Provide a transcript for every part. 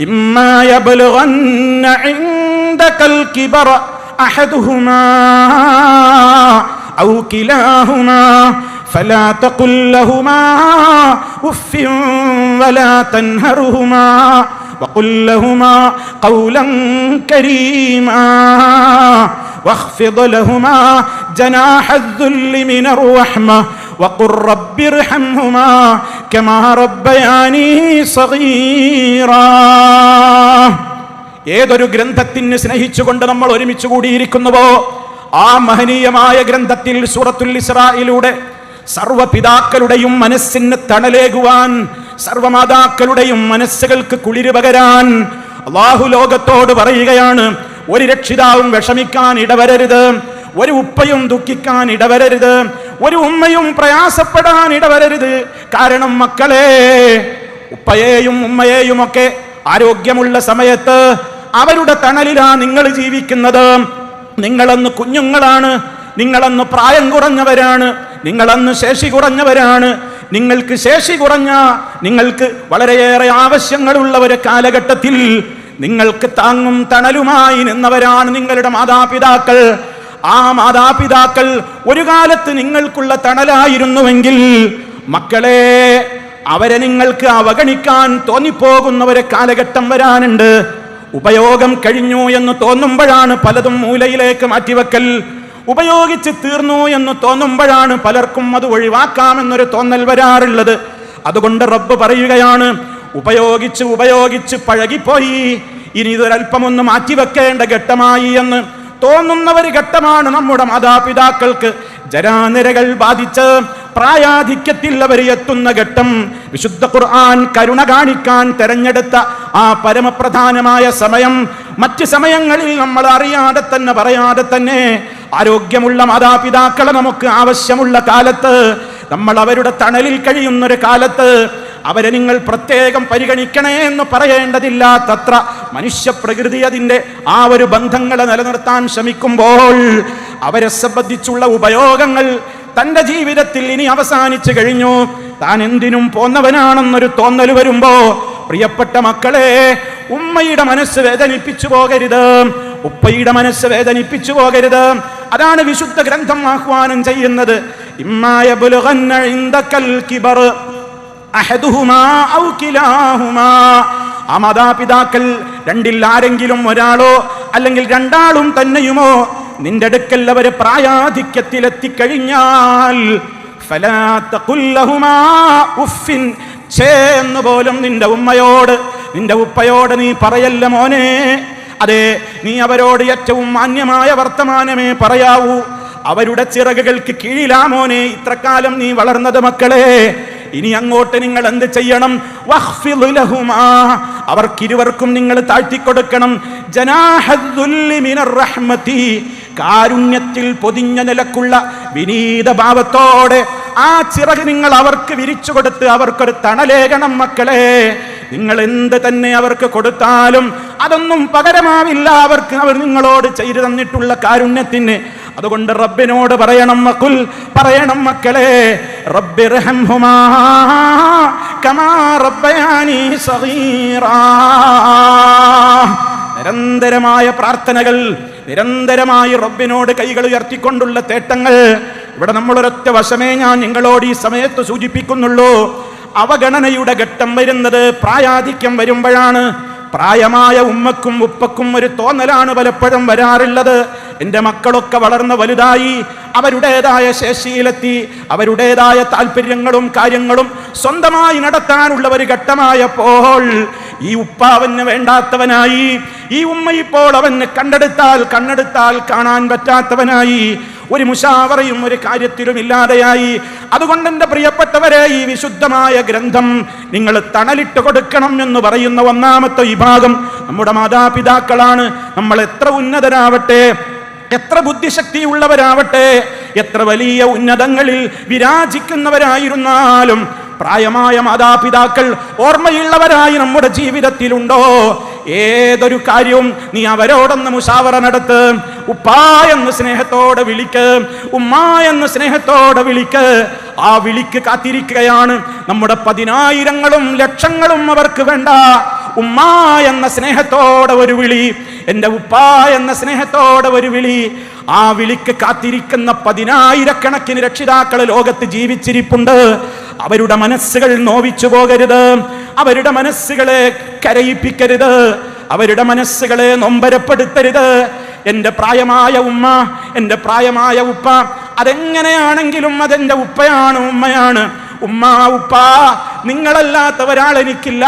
إما يبلغن عندك الكبر أحدهما أو كلاهما فلا تقل لهما أف ولا تنهرهما وقل لهما قولا كريما واخفض لهما جناح الذل من الرحمة وقل رب ارحمهما ഏതൊരു ഗ്രന്ഥത്തിന് സ്നേഹിച്ചുകൊണ്ട് നമ്മൾ ഒരുമിച്ച് കൂടിയിരിക്കുന്നുവോ ആ മഹനീയമായ ഗ്രന്ഥത്തിൽ സൂറത്തുൽ ഇസ്രായിലൂടെ സർവപിതാക്കളുടെയും മനസ്സിന് തണലേകുവാൻ സർവമാതാക്കളുടെയും മനസ്സുകൾക്ക് കുളിര് പകരാൻ അള്ളാഹു ലോകത്തോട് പറയുകയാണ് ഒരു രക്ഷിതാവും വിഷമിക്കാൻ ഇടവരരുത് ഒരു ഉപ്പയും ദുഃഖിക്കാൻ ഇടവരരുത് ഒരു ഉമ്മയും പ്രയാസപ്പെടാൻ ഇടവരരുത്. കാരണം മക്കളെ ഉപ്പയെയും ഉമ്മയെയും ഒക്കെ ആരോഗ്യമുള്ള സമയത്ത് അവരുടെ തണലിലാ നിങ്ങൾ ജീവിക്കുന്നത്. നിങ്ങളന്ന് കുഞ്ഞുങ്ങളാണ് നിങ്ങളന്ന് പ്രായം കുറഞ്ഞവരാണ് നിങ്ങളന്ന് ശേഷി കുറഞ്ഞവരാണ്. നിങ്ങൾക്ക് ശേഷി കുറഞ്ഞ നിങ്ങൾക്ക് വളരെയേറെ ആവശ്യങ്ങളുള്ള ഒരു കാലഘട്ടത്തിൽ നിങ്ങൾക്ക് താങ്ങും തണലുമായി നിന്നവരാണ് നിങ്ങളുടെ മാതാപിതാക്കൾ. ആ മാതാപിതാക്കൾ ഒരു കാലത്ത് നിങ്ങൾക്കുള്ള തണലായിരുന്നുവെങ്കിൽ മക്കളെ അവരെ നിങ്ങൾക്ക് അവഗണിക്കാൻ തോന്നിപ്പോകുന്ന ഒരു കാലഘട്ടം വരാനുണ്ട്. ഉപയോഗം കഴിഞ്ഞു എന്ന് തോന്നുമ്പോഴാണ് പലതും മൂലയിലേക്ക് മാറ്റിവെക്കൽ. ഉപയോഗിച്ച് തീർന്നു എന്ന് തോന്നുമ്പോഴാണ് പലർക്കും അത് ഒഴിവാക്കാമെന്നൊരു തോന്നൽ വരാറുള്ളത്. അതുകൊണ്ട് റബ്ബ് പറയുകയാണ് ഉപയോഗിച്ച് ഉപയോഗിച്ച് പഴകിപ്പോയി ഇനി ഇതൊരൽപ്പമൊന്ന് മാറ്റിവെക്കേണ്ട ഘട്ടമായി എന്ന്. തോന്നുന്ന ഒരു ഘട്ടമാണ് നമ്മുടെ മാതാപിതാക്കൾക്ക്. ജരാനിരകൾ ബാധിച്ച് പ്രായാധിക്യത്തിൽ അവർ എത്തുന്ന ഘട്ടം. വിശുദ്ധ ഖുർആൻ കരുണ കാണിക്കാൻ തെരഞ്ഞെടുത്ത ആ പരമപ്രധാനമായ സമയം. മറ്റ് സമയങ്ങളിൽ നമ്മൾ അറിയാതെ തന്നെ പറയാതെ തന്നെ ആരോഗ്യമുള്ള മാതാപിതാക്കളെ നമുക്ക് ആവശ്യമുള്ള കാലത്ത് നമ്മൾ അവരുടെ തണലിൽ കഴിയുന്നൊരു കാലത്ത് അവരെ നിങ്ങൾ പ്രത്യേകം പരിഗണിക്കണേ എന്ന് പറയേണ്ടതില്ലാത്തത്ര മനുഷ്യപ്രകൃതി അതിന്റെ ആ ഒരു ബന്ധങ്ങളെ നിലനിർത്താൻ ശ്രമിക്കുമ്പോൾ അവരെ സംബന്ധിച്ചുള്ള ഉപയോഗങ്ങൾ തന്റെ ജീവിതത്തിൽ ഇനി അവസാനിച്ചു കഴിഞ്ഞു. താൻ എന്തിനും പോന്നവനാണെന്നൊരു തോന്നൽ വരുമ്പോ പ്രിയപ്പെട്ട മക്കളെ ഉമ്മയുടെ മനസ്സ് വേദനിപ്പിച്ചു പോകരുത്. ഉപ്പയുടെ മനസ്സ് വേദനിപ്പിച്ചു പോകരുത്. അതാണ് വിശുദ്ധ ഗ്രന്ഥം ആഹ്വാനം ചെയ്യുന്നത്. ഇമ്മായ ഇൻദക്കൽ കിബർ. ആ മാതാപിതാക്കൾ രണ്ടിൽ ആരെങ്കിലും ഒരാളോ അല്ലെങ്കിൽ രണ്ടാളും തന്നെയുമോ നിന്റെ അടുക്കൽ അവരെ പ്രായാധിക്യത്തിലെത്തിക്കഴിഞ്ഞാൽ എന്ന് പോലും നിന്റെ ഉമ്മയോട് നിന്റെ ഉപ്പയോട് നീ പറയല്ല മോനെ. അതെ നീ അവരോട് ഏറ്റവും മാന്യമായ വർത്തമാനമേ പറയാവൂ. അവരുടെ ചിറകുകൾക്ക് കീഴിലാ മോനെ. ഇത്രക്കാലം നീ വളർന്നത് മക്കളെ. ഇനി അങ്ങോട്ട് നിങ്ങൾ എന്ത് ചെയ്യണം? അവർക്കിരുവർക്കും നിങ്ങൾ താഴ്ത്തിക്കൊടുക്കണം. റഹ്മതി. കാരുണ്യത്തിൽ പൊതിഞ്ഞ നിലക്കുള്ള വിനീത ഭാവത്തോടെ ആ ചിറക് നിങ്ങൾ അവർക്ക് വിരിച്ചു കൊടുത്ത് അവർക്കൊരു തണലേകണം മക്കളെ. നിങ്ങൾ എന്ത് തന്നെ അവർക്ക് കൊടുത്താലും അതൊന്നും പകരമാവില്ല. അവർക്ക് അവർ നിങ്ങളോട് ചെയ്തു തന്നിട്ടുള്ള കാരുണ്യത്തിന് അതുകൊണ്ട് റബ്ബിനോട് പറയണം മക്കുൽ പറയണം മക്കളെ റബ്ബിർഹംഹുമാ കമാ റബ്ബയാനി സഗീറാ. നിരന്തരമായ പ്രാർത്ഥനകൾ നിരന്തരമായി റബ്ബിനോട് കൈകൾ ഉയർത്തിക്കൊണ്ടുള്ള തേട്ടങ്ങൾ. ഇവിടെ നമ്മളൊരൊറ്റ വശമേ ഞാൻ നിങ്ങളോട് ഈ സമയത്ത് സൂചിപ്പിക്കുന്നുള്ളൂ. അവഗണനയുടെ ഘട്ടം വരുന്നത് പ്രായാധിക്യം വരുമ്പോഴാണ്. പ്രായമായ ഉമ്മക്കും ഉപ്പക്കും ഒരു തോന്നലാണ് പലപ്പോഴും വരാറുള്ളത്. എന്റെ മക്കളൊക്കെ വളർന്ന് വലുതായി അവരുടേതായ ശേഷിയിലെത്തി അവരുടേതായ താല്പര്യങ്ങളും കാര്യങ്ങളും സ്വന്തമായി നടത്താനുള്ള ഒരു ഘട്ടമായപ്പോൾ ഈ ഉപ്പ അവന് വേണ്ടാത്തവനായി ഈ ഉമ്മ ഇപ്പോൾ അവന് കണ്ടെടുത്താൽ കണ്ണെടുത്താൽ കാണാൻ പറ്റാത്തവനായി ഒരു മുഷാവറയും ഒരു കാര്യത്തിലും ഇല്ലാതെയായി അതുകൊണ്ട് എന്റെ പ്രിയപ്പെട്ടവരെ ഈ വിശുദ്ധമായ ഗ്രന്ഥം നിങ്ങൾ തണലിട്ട് കൊടുക്കണം എന്ന് പറയുന്ന ഒന്നാമത്തെ വിഭാഗം നമ്മുടെ മാതാപിതാക്കളാണ്. നമ്മൾ എത്ര ഉന്നതരാവട്ടെ എത്ര ബുദ്ധിശക്തിയുള്ളവരാവട്ടെ എത്ര വലിയ ഉന്നതങ്ങളിൽ വിരാജിക്കുന്നവരായിരുന്നാലും പ്രായമായ മാതാപിതാക്കൾ ഓർമ്മയുള്ളവരായി നമ്മുടെ ജീവിതത്തിലുണ്ടോ? ഏതൊരു കാര്യവും നീ അവരോടൊന്ന് മുഷാവറ നടത്ത് ഉപ്പാ എന്ന് സ്നേഹത്തോടെ വിളിക്ക് ഉമ്മ എന്ന് സ്നേഹത്തോടെ വിളിക്ക്. ആ വിളിക്ക് കാത്തിരിക്കുകയാണ്. നമ്മുടെ പതിനായിരങ്ങളും ലക്ഷങ്ങളും അവർക്ക് വേണ്ട. ഉമ്മ എന്ന സ്നേഹത്തോടെ ഒരു വിളി എന്റെ ഉപ്പ എന്ന സ്നേഹത്തോടെ ഒരു വിളി. ആ വിളിക്ക് കാത്തിരിക്കുന്ന പതിനായിരക്കണക്കിന് രക്ഷിതാക്കൾ ലോകത്ത് ജീവിച്ചിരിപ്പുണ്ട്. അവരുടെ മനസ്സുകൾ നോവിച്ചു പോകരുത്. അവരുടെ മനസ്സുകളെ കരയിപ്പിക്കരുത്. അവരുടെ മനസ്സുകളെ നൊമ്പരപ്പെടുത്തരുത്. എന്റെ പ്രായമായ ഉമ്മ എന്റെ പ്രായമായ ഉപ്പ അതെങ്ങനെയാണെങ്കിലും അതെന്റെ ഉപ്പയാണ് ഉമ്മയാണ്. ഉമ്മ ഉപ്പ നിങ്ങളല്ലാത്ത ഒരാൾ എനിക്കില്ല.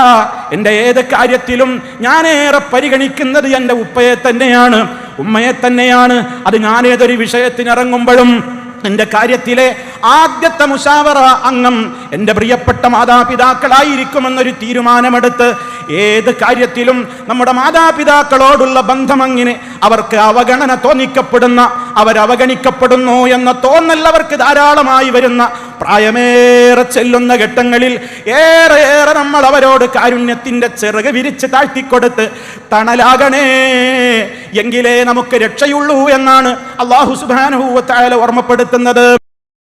എന്റെ ഏത് കാര്യത്തിലും ഞാനേറെ പരിഗണിക്കുന്നത് എന്റെ ഉപ്പയെ തന്നെയാണ്. ഉമ്മയെ തന്നെയാണ്. അത് ഞാൻ ഏതൊരു വിഷയത്തിനിറങ്ങുമ്പോഴും എന്റെ കാര്യത്തിലെ ആദ്യത്തെ മുഷാവറ അംഗം എന്റെ പ്രിയപ്പെട്ട മാതാപിതാക്കളായിരിക്കുമെന്നൊരു തീരുമാനമെടുത്ത് ഏത് കാര്യത്തിലും നമ്മുടെ മാതാപിതാക്കളോടുള്ള ബന്ധം അങ്ങനെ അവർക്ക് അവഗണന തോന്നിക്കപ്പെടുന്ന അവരവഗണിക്കപ്പെടുന്നു എന്ന തോന്നൽ അവർക്ക് ധാരാളമായി വരുന്ന പ്രായമേറെ ചെല്ലുന്ന ഘട്ടങ്ങളിൽ ഏറെ ഏറെ നമ്മൾ അവരോട് കാരുണ്യത്തിന്റെ ചിറക് വിരിച്ച് താഴ്ത്തിക്കൊടുത്ത് തണലാകണേ എങ്കിലേ നമുക്ക് രക്ഷയുള്ളൂ എന്നാണ് അള്ളാഹു സുബാനുഭൂവത്തായാലും ഓർമ്മപ്പെടുത്തുന്നത്.